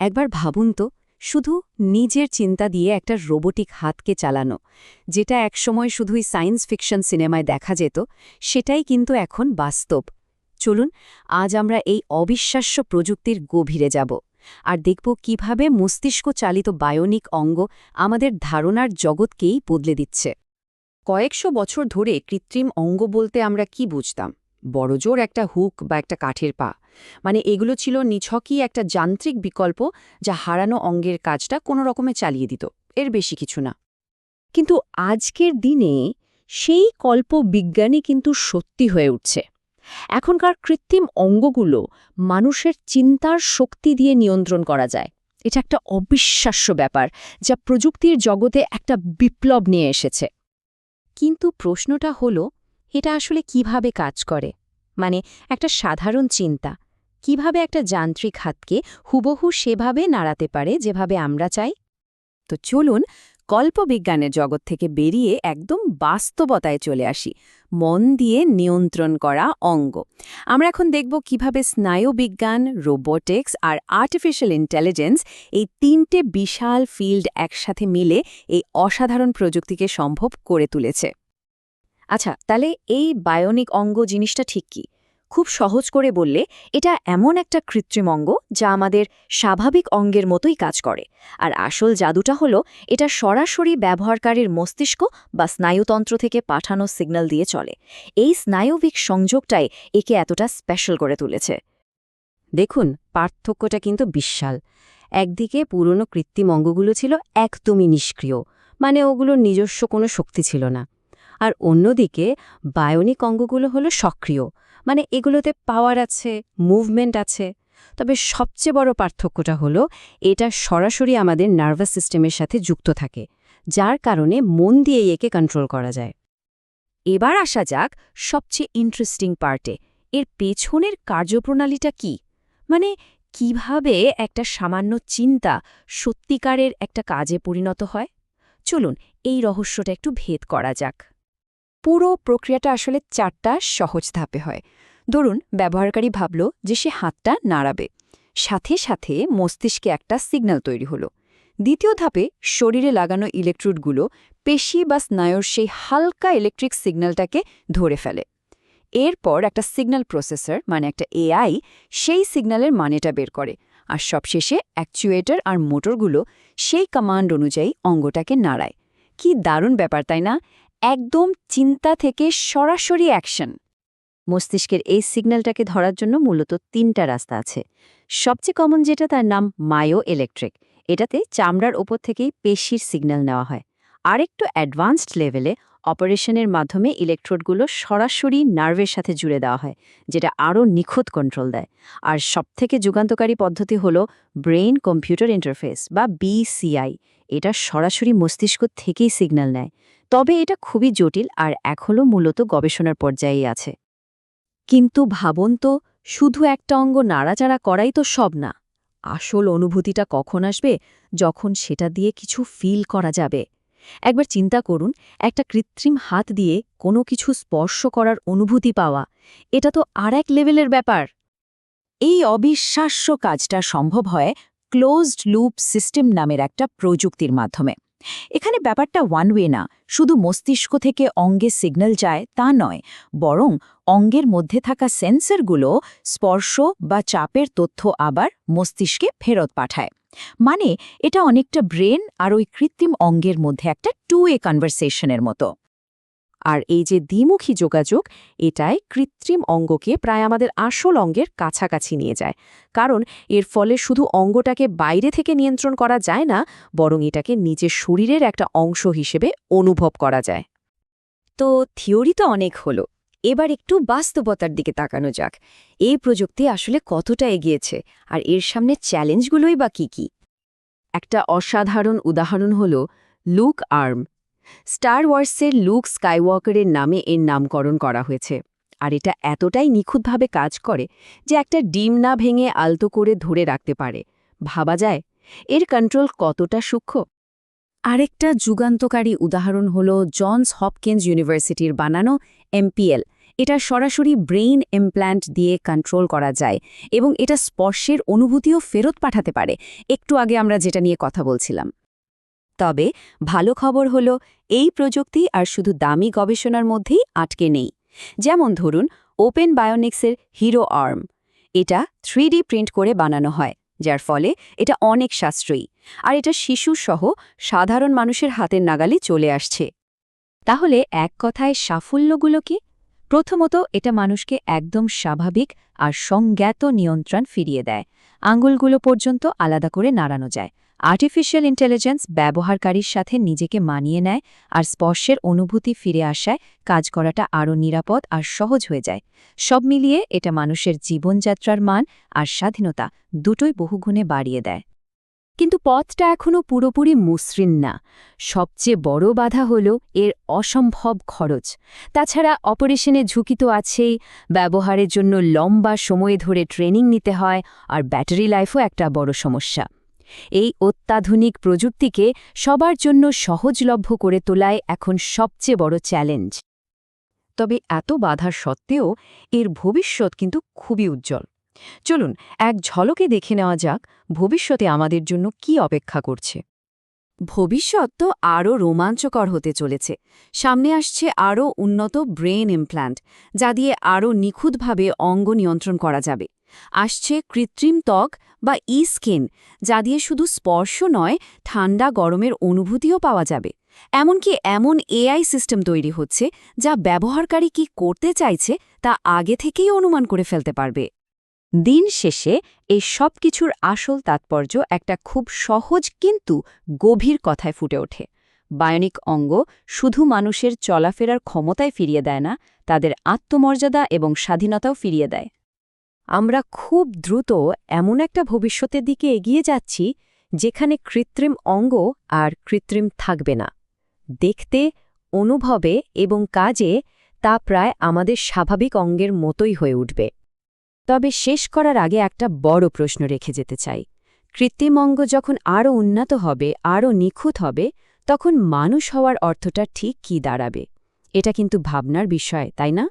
একবার ভাবুন তো, শুধু নিজের চিন্তা দিয়ে একটা রোবোটিক হাতকে চালানো, যেটা একসময় শুধুই সায়েন্স ফিকশন সিনেমায় দেখা যেত, সেটাই কিন্তু এখন বাস্তব। চলুন, আজ আমরা এই অবিশ্বাস্য প্রযুক্তির গভীরে যাব, আর দেখব কীভাবে মস্তিষ্ক চালিত বায়োনিক অঙ্গ আমাদের ধারণার জগৎকেই বদলে দিচ্ছে। কয়েকশো বছর ধরে কৃত্রিম অঙ্গ বলতে আমরা কি বুঝতাম? বড়জোর একটা হুক বা একটা কাঠের পা। মানে এগুলো ছিল নিছকই একটা যান্ত্রিক বিকল্প যা হারানো অঙ্গের কাজটা কোনো রকমে চালিয়ে দিত, এর বেশি কিছু না। কিন্তু আজকের দিনে সেই কল্প বিজ্ঞানী কিন্তু সত্যি হয়ে উঠছে। এখনকার কৃত্রিম অঙ্গগুলো মানুষের চিন্তার শক্তি দিয়ে নিয়ন্ত্রণ করা যায়। এটা একটা অবিশ্বাস্য ব্যাপার যা প্রযুক্তির জগতে একটা বিপ্লব নিয়ে এসেছে। কিন্তু প্রশ্নটা হলো, এটা আসলে কীভাবে কাজ করে? মানে একটা সাধারণ চিন্তা। কীভাবে একটা যান্ত্রিক হাতকে হুবহু সেভাবে নাড়াতে পারে যেভাবে আমরা চাই? তো চলুন কল্পবিজ্ঞানের জগৎ থেকে বেরিয়ে একদম বাস্তবতায় চলে আসি। মন দিয়ে নিয়ন্ত্রণ করা অঙ্গ। আমরা এখন দেখব কীভাবে স্নায়ুবিজ্ঞান, রোবোটিক্স আর আর্টিফিশিয়াল ইন্টেলিজেন্স এই তিনটে বিশাল ফিল্ড একসাথে মিলে এই অসাধারণ প্রযুক্তিকে সম্ভব করে তুলেছে। আচ্ছা তাহলে এই বায়োনিক অঙ্গ জিনিসটা ঠিক কি? খুব সহজ করে বললে, এটা এমন একটা কৃত্রিম অঙ্গ যা আমাদের স্বাভাবিক অঙ্গের মতোই কাজ করে। আর আসল জাদুটা হলো, এটা সরাসরি ব্যবহারকারীর মস্তিষ্ক বা স্নায়ুতন্ত্র থেকে পাঠানো সিগন্যাল দিয়ে চলে। এই স্নায়বিক সংযোগটাই একে এতটা স্পেশাল করে তুলেছে। দেখুন, পার্থক্যটা কিন্তু বিশাল। একদিকে পুরনো কৃত্রিম অঙ্গগুলো ছিল একদমই নিষ্ক্রিয় মানে ওগুলোর নিজস্ব কোনো শক্তি ছিল না। আর অন্যদিকে বায়োনিক অঙ্গগুলো হলো সক্রিয়। মানে এগুলোতে পাওয়ার আছে মুভমেন্ট আছে। তবে সবচেয়ে বড় পার্থক্যটা হলো এটা সরাসরি আমাদের নার্ভাস সিস্টেমের সাথে যুক্ত থাকে, যার কারণে মন দিয়ে একে কন্ট্রোল করা যায়। এবার আসা যাক সবচেয়ে ইন্টারেস্টিং পার্টে এর পেছনের কার্যপ্রণালীটা কি? মানে কীভাবে একটা সামান্য চিন্তা সত্যিকারের একটা কাজে পরিণত হয়? চলুন এই রহস্যটা একটু ভেদ করা যাক। পুরো প্রক্রিয়াটা আসলে চারটা সহজ ধাপে হয়। ধরুন, ব্যবহারকারী ভাবল যে সে হাতটা নাড়াবে। সাথে সাথে মস্তিষ্কে একটা সিগন্যাল তৈরি হলো। দ্বিতীয় ধাপে শরীরে লাগানো ইলেকট্রোডগুলো পেশি বা স্নায়ুর সেই হালকা ইলেকট্রিক সিগন্যালটাকে ধরে ফেলে। এরপর একটা সিগন্যাল প্রসেসর মানে একটা এআই সেই সিগন্যালের মানেটা বের করে। আর সবশেষে অ্যাকচুয়েটর আর মোটরগুলো সেই কমান্ড অনুযায়ী অঙ্গটাকে নাড়ায়। কি দারুণ ব্যাপার, তাই না? একদম চিন্তা থেকে সরাসরি অ্যাকশন। মস্তিষ্কের এই সিগন্যালটাকে ধরার জন্য মূলত তিনটা রাস্তা আছে। সবচেয়ে কমন যেটা তার নাম মায়ো ইলেকট্রিক এটাতে চামড়ার ওপর থেকেই পেশির সিগন্যাল নেওয়া হয়। আরেকটু অ্যাডভান্সড লেভেলে অপারেশনের মাধ্যমে ইলেকট্রোডগুলো সরাসরি নার্ভের সাথে জুড়ে দেওয়া হয়, যেটা আরও নিখুঁত কন্ট্রোল দেয়। আর সবথেকে যুগান্তকারী পদ্ধতি হল ব্রেইন কম্পিউটার ইন্টারফেস বা বিসিআই। এটা সরাসরি মস্তিষ্ক থেকেই সিগন্যাল নেয়। তবে এটা খুবই জটিল আর এখনও মূলত গবেষণার পর্যায়েই আছে। কিন্তু ভাবন তো, শুধু একটা অঙ্গ নাড়াচাড়া করাই তো সব না। আসল অনুভূতিটা কখন আসবে যখন সেটা দিয়ে কিছু ফিল করা যাবে? একবার চিন্তা করুন, একটা কৃত্রিম হাত দিয়ে কোনো কিছু স্পর্শ করার অনুভূতি পাওয়া, এটা তো আর এক লেভেলের ব্যাপার। এই অবিশ্বাস্য কাজটা সম্ভব হয় ক্লোজড লুপ সিস্টেম নামের একটা প্রযুক্তির মাধ্যমে। এখানে ব্যাপারটা ওয়ান ওয়ে না। শুধু মস্তিষ্ক থেকে অঙ্গে সিগন্যাল যায় তা নয়, বরং অঙ্গের মধ্যে থাকা সেন্সরগুলো স্পর্শ বা চাপের তথ্য আবার মস্তিষ্কে ফেরত পাঠায়। মানে এটা অনেকটা ব্রেন আর ওই কৃত্রিম অঙ্গের মধ্যে একটা টু এ কনভারসেশনের মতো। আর এই যে দ্বিমুখী যোগাযোগ, এটাই কৃত্রিম অঙ্গকে প্রায় আমাদের আসল অঙ্গের কাছাকাছি নিয়ে যায়। কারণ এর ফলে শুধু অঙ্গটাকে বাইরে থেকে নিয়ন্ত্রণ করা যায় না, বরং এটাকে নিজের শরীরের একটা অংশ হিসেবে অনুভব করা যায়। তো থিওরি তো অনেক হলো। এবার একটু বাস্তবতার দিকে তাকানো যাক। এই প্রযুক্তি আসলে কতটা এগিয়েছে? আর এর সামনে চ্যালেঞ্জগুলোই বা কী কী? একটা অসাধারণ উদাহরণ হল লুক আর্ম। স্টার ওয়ার্সের লুক স্কাইওয়াকারের নামে এর নামকরণ করা হয়েছে। আর এটা এতটাই নিখুঁতভাবে কাজ করে যে একটা ডিম না ভেঙে আলতো করে ধরে রাখতে পারে। ভাবা যায়, এর কন্ট্রোল কতটা সূক্ষ্ম? আরেকটা যুগান্তকারী উদাহরণ হল জনস হপকিন্স ইউনিভার্সিটির বানানো এমপিএল এটা সরাসরি ব্রেইন ইমপ্ল্যান্ট দিয়ে কন্ট্রোল করা যায় এবং এটা স্পর্শের অনুভূতিও ফেরত পাঠাতে পারে। একটু আগে আমরা যেটা নিয়ে কথা বলছিলাম। তবে ভালো খবর হল, এই প্রযুক্তি আর শুধু দামি গবেষণার মধ্যেই আটকে নেই। যেমন ধরুন, ওপেন বায়োনিক্সের হিরো আর্ম। এটা থ্রি প্রিন্ট করে বানানো হয়, যার ফলে এটা অনেক সাশ্রয়ী। আর এটা শিশুসহ সাধারণ মানুষের হাতের নাগালে চলে আসছে। তাহলে এক কথায় সাফল্যগুলো কি? প্রথমত, এটা মানুষকে একদম স্বাভাবিক আর সংজ্ঞাত নিয়ন্ত্রণ ফিরিয়ে দেয়। আঙ্গুলগুলো পর্যন্ত আলাদা করে নাড়ানো যায়। আর্টিফিশিয়াল ইন্টেলিজেন্স ব্যবহারকারীর সাথে নিজেকে মানিয়ে নেয় আর স্পর্শের অনুভূতি ফিরে আসায় কাজ করাটা আরও নিরাপদ আর সহজ হয়ে যায়। সব মিলিয়ে এটা মানুষের জীবনযাত্রার মান আর স্বাধীনতা দুটোই বহুগুণে বাড়িয়ে দেয়। কিন্তু পথটা এখনও পুরোপুরি মসৃণ না। সবচেয়ে বড় বাধা হল এর অসম্ভব খরচ। তাছাড়া অপারেশনে ঝুঁকি তো আছেই, ব্যবহারের জন্য লম্বা সময় ধরে ট্রেনিং নিতে হয় আর ব্যাটারি লাইফও একটা বড় সমস্যা। এই অত্যাধুনিক প্রযুক্তিকে সবার জন্য সহজলভ্য করে তোলায় এখন সবচেয়ে বড় চ্যালেঞ্জ। তবে এত বাধা সত্ত্বেও এর ভবিষ্যৎ কিন্তু খুবই উজ্জ্বল। চলুন, এক ঝলকে দেখে নেওয়া যাক ভবিষ্যতে আমাদের জন্য কি অপেক্ষা করছে। ভবিষ্যৎ তো আরও রোমাঞ্চকর হতে চলেছে। সামনে আসছে আরও উন্নত ব্রেন ইমপ্ল্যান্ট, যা দিয়ে আরও নিখুঁতভাবে অঙ্গ নিয়ন্ত্রণ করা যাবে। আসছে কৃত্রিম ত্বক বা ই স্কিন, যা দিয়ে শুধু স্পর্শ নয়, ঠান্ডা গরমের অনুভূতিও পাওয়া যাবে। এমনকি এমন এআই সিস্টেম তৈরি হচ্ছে, যা ব্যবহারকারী কি করতে চাইছে, তা আগে থেকেই অনুমান করে ফেলতে পারবে। দিন শেষে এই সব কিছুর আসল তাৎপর্য একটা খুব সহজ কিন্তু গভীর কথায় ফুটে ওঠে। বায়নিক অঙ্গ শুধু মানুষের চলাফেরার ক্ষমতায় ফিরিয়ে দেয় না, তাদের আত্মমর্যাদা এবং স্বাধীনতাও ফিরিয়ে দেয়। আমরা খুব দ্রুত এমন একটা ভবিষ্যতের দিকে এগিয়ে যাচ্ছি যেখানে কৃত্রিম অঙ্গ আর কৃত্রিম থাকবে না। দেখতে, অনুভবে এবং কাজে তা প্রায় আমাদের স্বাভাবিক অঙ্গের মতোই হয়ে উঠবে। তবে শেষ করার আগে একটা বড় প্রশ্ন রেখে যেতে চাই। কৃত্রিম অঙ্গ যখন আরও উন্নত হবে, আরও নিখুঁত হবে, তখন মানুষ হওয়ার অর্থটা ঠিক কী দাঁড়াবে? এটা কিন্তু ভাবনার বিষয়, তাই না?